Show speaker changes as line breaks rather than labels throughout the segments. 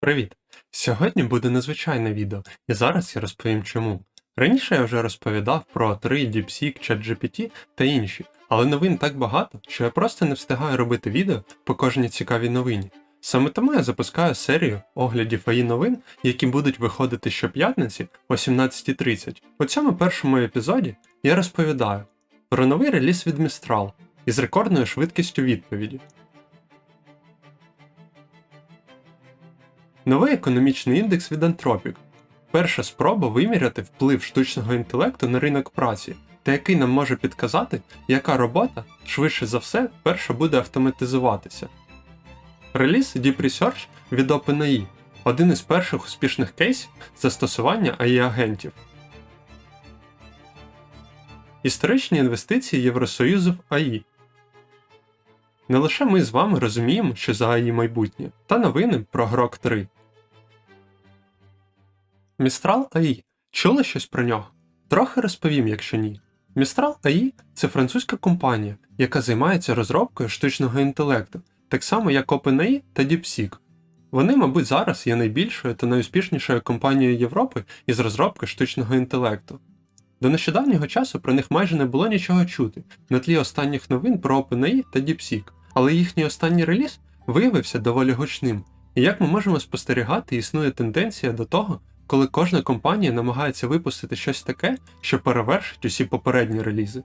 Привіт! Сьогодні буде незвичайне відео, і зараз я розповім чому. Раніше я вже розповідав про 3 DeepSeek, ChatGPT та інші, але новин так багато, що я просто не встигаю робити відео по кожній цікавій новині. Саме тому я запускаю серію оглядів AI новин, які будуть виходити щоп'ятниці о 17.30. У цьому першому епізоді я розповідаю про новий реліз від Mistral із рекордною швидкістю відповіді, Новий економічний індекс від Anthropic. Перша спроба виміряти вплив штучного інтелекту на ринок праці, та який нам може підказати, яка робота швидше за все перша буде автоматизуватися. Реліз Deep Research від OpenAI один із перших успішних кейсів застосування AI-агентів. Історичні інвестиції Євросоюзу в АІ. Не лише ми з вами розуміємо, що за АІ майбутнє, та новини про Грок 3. Містрал АІ. Чули щось про нього? Трохи розповім, якщо ні. Містрал АІ це французька компанія, яка займається розробкою штучного інтелекту, так само як OpenAI та DeepSeek. Вони, мабуть, зараз є найбільшою та найуспішнішою компанією Європи із розробки штучного інтелекту. До нещодавнього часу про них майже не було нічого чути на тлі останніх новин про OpenAI та DeepSeek, але їхній останній реліз виявився доволі гучним. І як ми можемо спостерігати, існує тенденція до того, коли кожна компанія намагається випустити щось таке, що перевершить усі попередні релізи.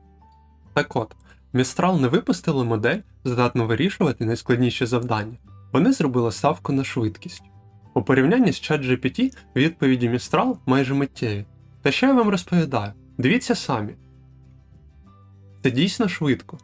Так от, Mistral не випустили модель, здатну вирішувати найскладніші завдання. Вони зробили ставку на швидкість. У порівнянні з ChatGPT відповіді Mistral майже миттєві. Та що я вам розповідаю? Дивіться самі. Це дійсно швидко.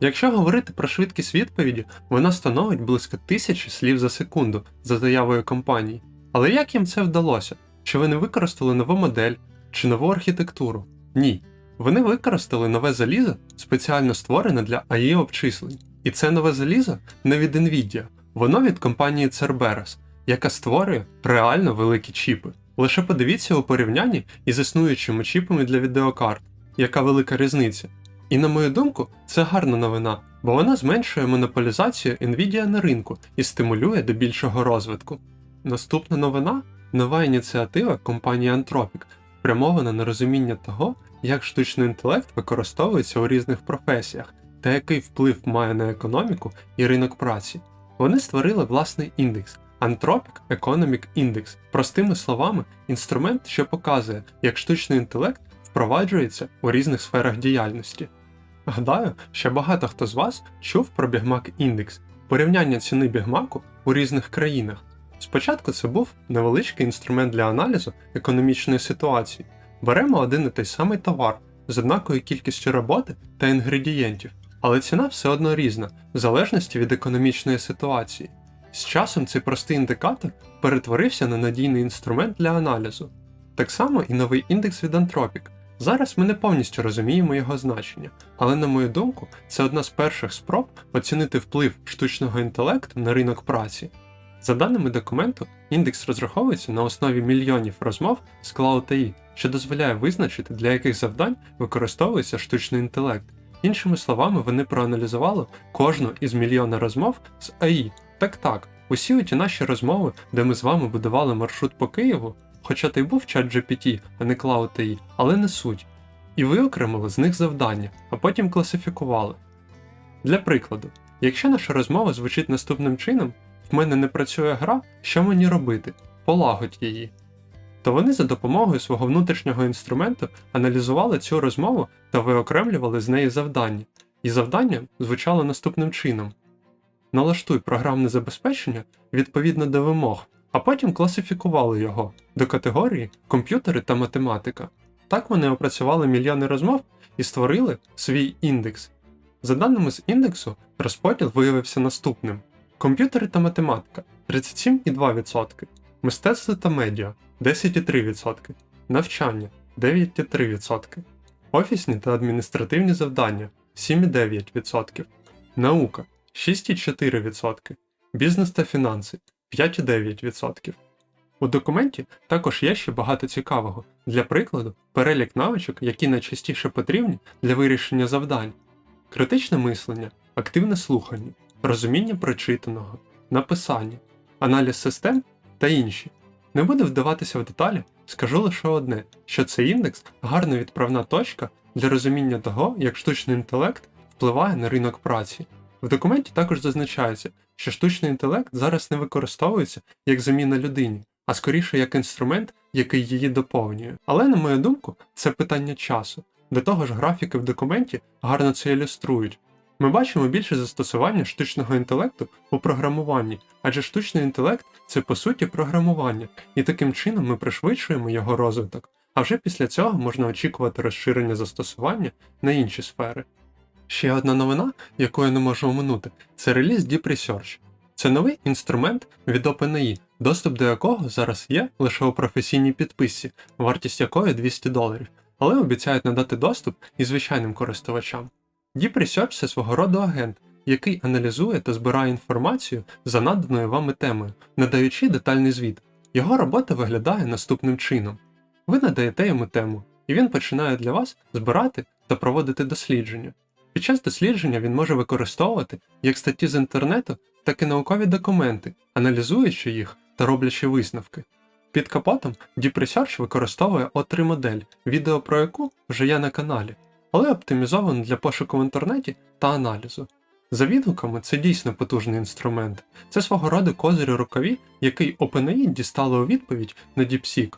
Якщо говорити про швидкість відповіді, вона становить близько тисячі слів за секунду за заявою компанії. Але як їм це вдалося? Що вони використали нову модель чи нову архітектуру? Ні. Вони використали нове залізо, спеціально створене для AI обчислень. І це нове залізо не від Nvidia, воно від компанії Cerberus, яка створює реально великі чіпи. Лише подивіться у порівнянні із існуючими чіпами для відеокарт, яка велика різниця. І на мою думку, це гарна новина, бо вона зменшує монополізацію Nvidia на ринку і стимулює до більшого розвитку. Наступна новина нова ініціатива компанії Anthropic, спрямована на розуміння того, як штучний інтелект використовується у різних професіях та який вплив має на економіку і ринок праці. Вони створили власний індекс Anthropic Economic Index, простими словами, інструмент, що показує, як штучний інтелект впроваджується у різних сферах діяльності. Гадаю, що багато хто з вас чув про Bigmac Index, порівняння ціни бігмаку у різних країнах. Спочатку це був невеличкий інструмент для аналізу економічної ситуації. Беремо один і той самий товар з однакою кількістю роботи та інгредієнтів, але ціна все одно різна, в залежності від економічної ситуації. З часом цей простий індикатор перетворився на надійний інструмент для аналізу. Так само і новий індекс від Anthropic. Зараз ми не повністю розуміємо його значення, але на мою думку, це одна з перших спроб оцінити вплив штучного інтелекту на ринок праці. За даними документу, індекс розраховується на основі мільйонів розмов з Cloud AI, що дозволяє визначити, для яких завдань використовується штучний інтелект. Іншими словами, вони проаналізували кожну із мільйона розмов з AI. Так так, усі ті наші розмови, де ми з вами будували маршрут по Києву, хоча й був чат GPT, а не Cloud AI, але не суть. І виокремили з них завдання, а потім класифікували. Для прикладу, якщо наша розмова звучить наступним чином, в мене не працює гра, що мені робити? Полагодь її. То вони за допомогою свого внутрішнього інструменту аналізували цю розмову та виокремлювали з неї завдання. І завдання звучало наступним чином: налаштуй програмне забезпечення відповідно до вимог, а потім класифікували його до категорії комп'ютери та математика. Так вони опрацювали мільйони розмов і створили свій індекс. За даними з індексу, розподіл виявився наступним: комп'ютери та математика 37,2%, мистецтво та медіа 10,3%, навчання 9,3%, офісні та адміністративні завдання 7,9%, наука 6,4%, бізнес та фінанси 5,9%. У документі також є ще багато цікавого. Для прикладу, перелік навичок, які найчастіше потрібні для вирішення завдань, критичне мислення, активне слухання, розуміння прочитаного, написання, аналіз систем та інші. Не буду вдаватися в деталі, скажу лише одне, що цей індекс гарна відправна точка для розуміння того, як штучний інтелект впливає на ринок праці. В документі також зазначається, що штучний інтелект зараз не використовується як заміна людині, а скоріше як інструмент, який її доповнює. Але, на мою думку, це питання часу. До того ж, графіки в документі гарно це ілюструють. Ми бачимо більше застосування штучного інтелекту у програмуванні, адже штучний інтелект це по суті програмування, і таким чином ми пришвидшуємо його розвиток. А вже після цього можна очікувати розширення застосування на інші сфери. Ще одна новина, яку я не можу оминути, це реліз Deep Research. Це новий інструмент від OpenAI, доступ до якого зараз є лише у професійній підписці, вартість якої 200 доларів, але обіцяють надати доступ і звичайним користувачам. Deep Research – це свого роду агент, який аналізує та збирає інформацію за наданою вами темою, надаючи детальний звіт. Його робота виглядає наступним чином: ви надаєте йому тему, і він починає для вас збирати та проводити дослідження. Під час дослідження він може використовувати як статті з інтернету, так і наукові документи, аналізуючи їх та роблячи висновки. Під капотом Deep Research використовує O3 модель, відео про яку вже є на каналі, але оптимізовано для пошуку в інтернеті та аналізу. За відгуками, це дійсно потужний інструмент. Це свого роду козир рукаві, який OpenAI дістало у відповідь на DeepSeek.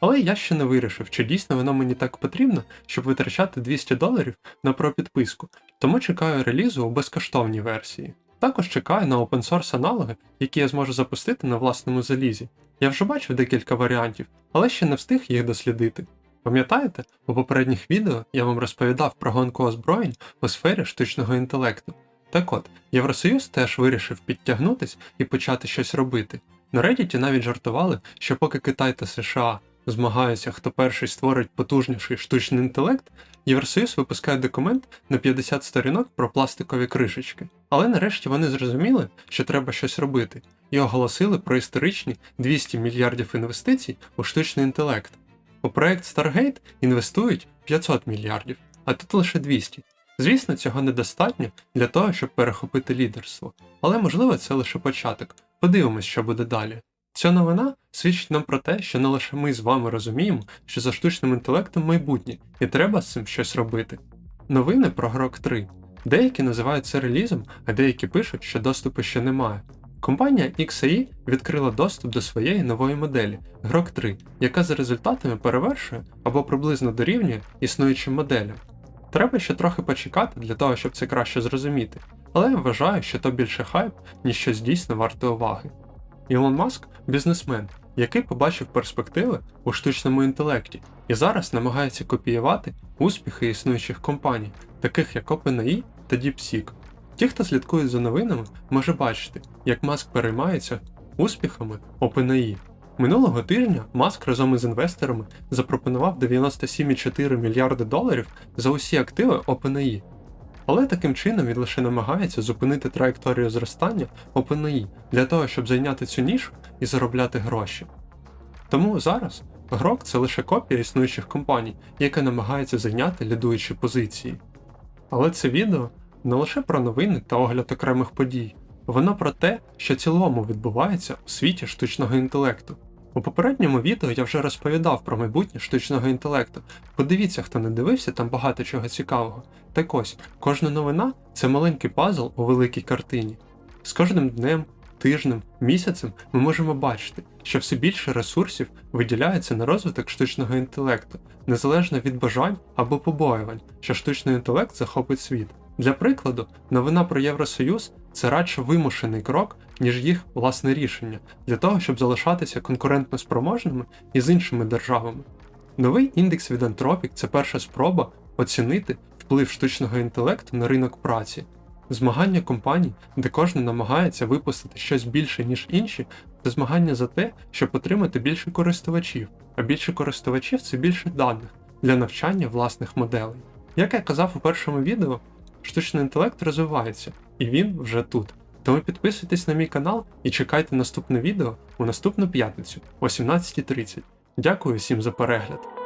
Але я ще не вирішив, чи дійсно воно мені так потрібно, щоб витрачати 200 доларів на пропідписку, тому чекаю релізу у безкоштовній версії. Також чекаю на open source аналоги, які я зможу запустити на власному залізі. Я вже бачив декілька варіантів, але ще не встиг їх дослідити. Пам'ятаєте, у попередніх відео я вам розповідав про гонку озброєнь у сфері штучного інтелекту. Так от, Євросоюз теж вирішив підтягнутись і почати щось робити. На Reddit навіть жартували, що поки Китай та США змагаються, хто перший створить потужніший штучний інтелект, Євросоюз випускає документ на 50 сторінок про пластикові кришечки. Але нарешті вони зрозуміли, що треба щось робити, і оголосили про історичні 200 мільярдів інвестицій у штучний інтелект. У проект Stargate інвестують 500 мільярдів, а тут лише 200. Звісно, цього недостатньо для того, щоб перехопити лідерство, але можливо це лише початок. Подивимось, що буде далі. Ця новина свідчить нам про те, що не лише ми з вами розуміємо, що за штучним інтелектом майбутнє, і треба з цим щось робити. Новини про Grok 3. Деякі називають це релізом, а деякі пишуть, що доступу ще немає. Компанія XAI відкрила доступ до своєї нової моделі Grok 3, яка за результатами перевершує або приблизно дорівнює існуючим моделям. Треба ще трохи почекати для того, щоб це краще зрозуміти, але я вважаю, що то більше хайп, ніж щось дійсно варте уваги. Ілон Маск бізнесмен, який побачив перспективи у штучному інтелекті і зараз намагається копіювати успіхи існуючих компаній, таких як OpenAI та DeepSeek. Ті, хто слідкує за новинами, може бачити, як Маск переймається успіхами OpenAI. Минулого тижня Маск разом із інвесторами запропонував 97,4 мільярди доларів за усі активи OpenAI. Але таким чином він лише намагається зупинити траєкторію зростання OpenAI для того, щоб зайняти цю нішу і заробляти гроші. Тому зараз Grok це лише копія існуючих компаній, яка намагається зайняти лідуючі позиції. Але це відео не лише про новини та огляд окремих подій, воно про те, що цілому відбувається у світі штучного інтелекту. У попередньому відео я вже розповідав про майбутнє штучного інтелекту. Подивіться, хто не дивився, там багато чого цікавого. Так ось, кожна новина це маленький пазл у великій картині. З кожним днем, тижнем, місяцем ми можемо бачити, що все більше ресурсів виділяється на розвиток штучного інтелекту, незалежно від бажань або побоювань, що штучний інтелект захопить світ. Для прикладу, новина про Євросоюз це радше вимушений крок, ніж їх власне рішення, для того, щоб залишатися конкурентно спроможними із іншими державами. Новий індекс від Anthropic – це перша спроба оцінити вплив штучного інтелекту на ринок праці. Змагання компаній, де кожен намагається випустити щось більше, ніж інші, це змагання за те, щоб отримати більше користувачів, а більше користувачів це більше даних для навчання власних моделей. Як я казав у першому відео, штучний інтелект розвивається, і він вже тут. Тому підписуйтесь на мій канал і чекайте наступне відео у наступну п'ятницю о 17.30. Дякую всім за перегляд.